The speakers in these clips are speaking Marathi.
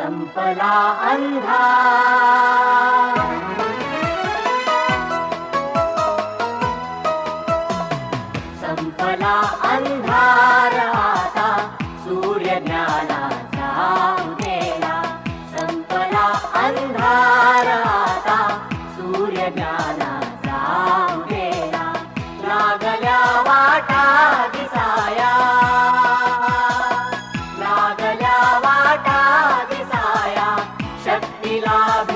संपला अंधा. संपला अंधार आता सूर्य ज्ञानाचा Shila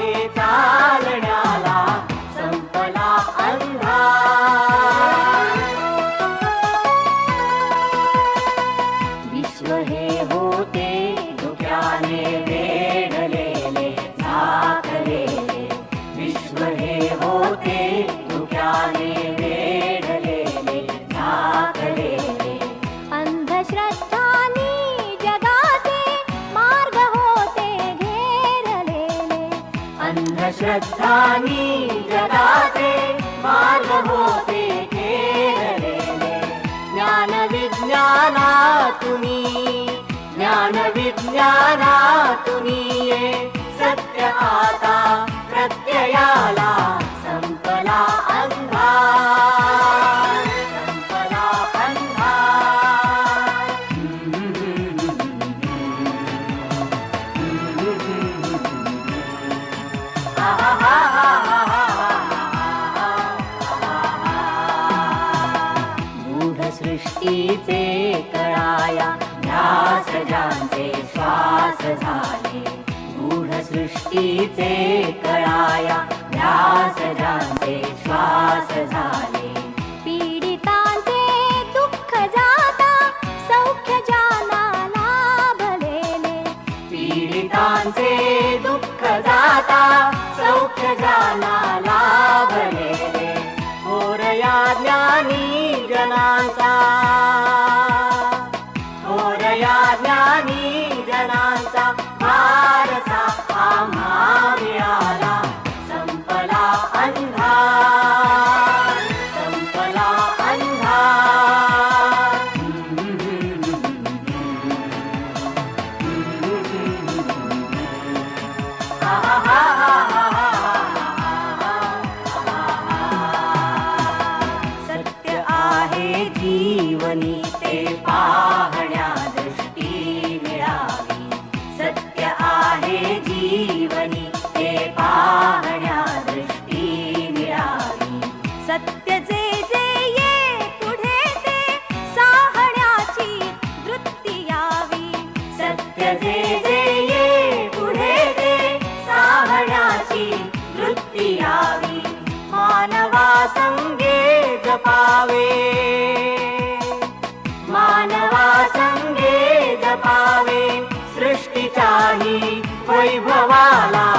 ज्ञानविज्ञानातु ज्ञानविज्ञानातु नीये सत्या प्रत्यया सृष्टीचे कळाया ध्यास ज्यांचे श्वास झाले. मूढ सृष्टीचे कळाया ध्यास ज्यांचे श्वास झाले. पीडितांचे दुःख जाता सौख्य जाना लाभलेले पीडितांचे दुःख जाता सौख्य जाना आम्हा मिळाला संपला अंधार संपला सत्य आहे जीवनी ते पा जपावे। मानवा संगे जपावे। सृष्टीचाही वैभवाला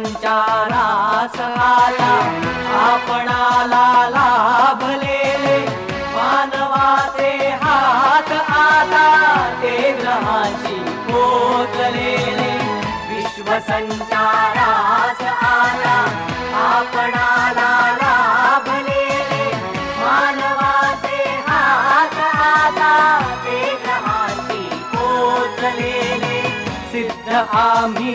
विश्वसंचारास आला आपणाला लाभलेले मानवाचे हात आता ते ग्रहाशी पोचलेले. विश्वसंचारास आला आपणाला लाभलेले मानवाचे हात आता ते ग्रहाशी पोचलेले. सिद्ध आम्ही